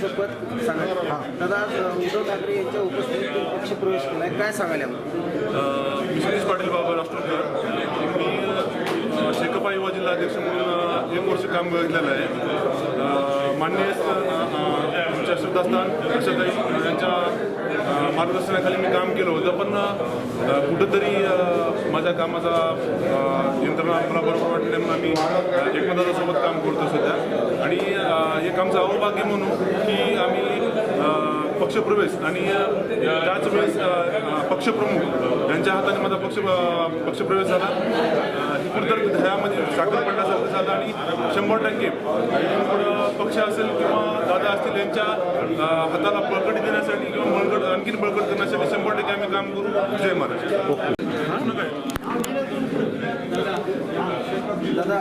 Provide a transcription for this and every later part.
सांगा दादा आज उद्धव ठाकरे यांच्या उपस्थितीत पक्षप्रवेश केलाय. काय सांगायला याबद्दल पाटील बाबा राष्ट्रकर मी शेकपा युवा जिल्हा अध्यक्ष म्हणून एक वर्ष काम बघितलेलं आहे. अ, माननीय आमच्या श्रद्धास्थान अशाताई यांच्या मार्गदर्शनाखाली मी काम केलं होतं पण कुठंतरी माझ्या कामाचा यंत्रणा मला बरोबर वाटल्यामुळे म्हणून एकमेकांसोबत काम करतो सध्या. आणि हे कामचं अहोभाग्य अवभाग्य म्हणून पक्षप्रवेश आणि त्याच वेळेस पक्षप्रमुख यांच्या हाताने माझा पक्ष पक्षप्रवेश झाला अ, ही साखर पडण्यासारखं झालं आणि शंभर टक्के पुढं पक्ष असेल किंवा दादा असतील यांच्या हाताला बळकट देण्यासाठी किंवा बळकट आणखीन बळकट करण्यासाठी शंभर टक्के आम्ही काम करू. जय महाराज काय? दादा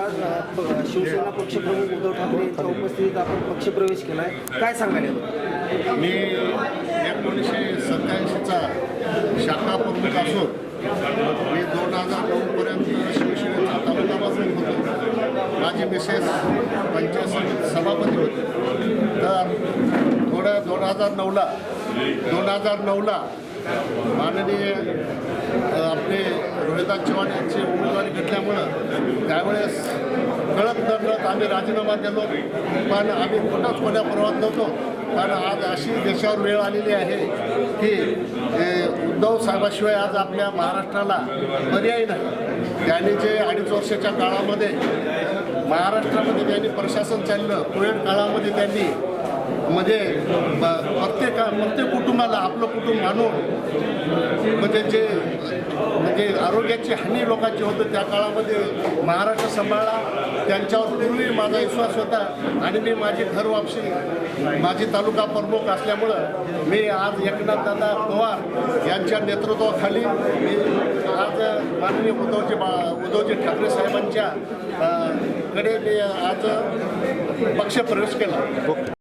शिवसेना पक्षप्रमुख उद्धव ठाकरे यांच्या उपस्थितीत आपण पक्षप्रवेश केलाय. काय सांगायला मी एकोणीसशे सत्याऐंशीचा शाखा प्रमुख असून मी दोन हजार नऊपर्यंत शिवसेनेचा तालुकापासून होतो. माझी मिसेस पंचायत समिती सभापती होती. तर थोडं दोन हजार नऊला दोन हजार नऊला माननीय आपले रोहिदास चव्हाण यांची उमेदवारी घेतल्यामुळं त्यावेळेस कळत नकळत आम्ही राजीनामा दिलो. पण आम्ही कुठंच कोण्या पर्वत नव्हतो. कारण आज अशी देशावर वेळ आलेली आहे की उद्धव साहेबाशिवाय आज आपल्या महाराष्ट्राला पर्याय नाही. त्यांनी जे अडीच वर्षाच्या काळामध्ये महाराष्ट्रामध्ये त्यांनी प्रशासन चाललं कोविड काळामध्ये त्यांनी म्हणजे प्रत्येक प्रत्येक कुटुंबाला आपलं कुटुंब मानून म्हणजे जे म्हणजे आरोग्याची हानी लोकांची होतं त्या काळामध्ये महाराष्ट्र सांभाळला. त्यांच्यावर पूर्वी माझा विश्वास होता आणि मी माझी घर वापसी. माझी तालुका प्रमुख असल्यामुळं मी आज एकनाथ दादा पवार यांच्या नेतृत्वाखाली मी आज माननीय उद्धवजी बा उद्धवजी ठाकरे साहेबांच्या कडे मी आज पक्ष प्रवेश केला.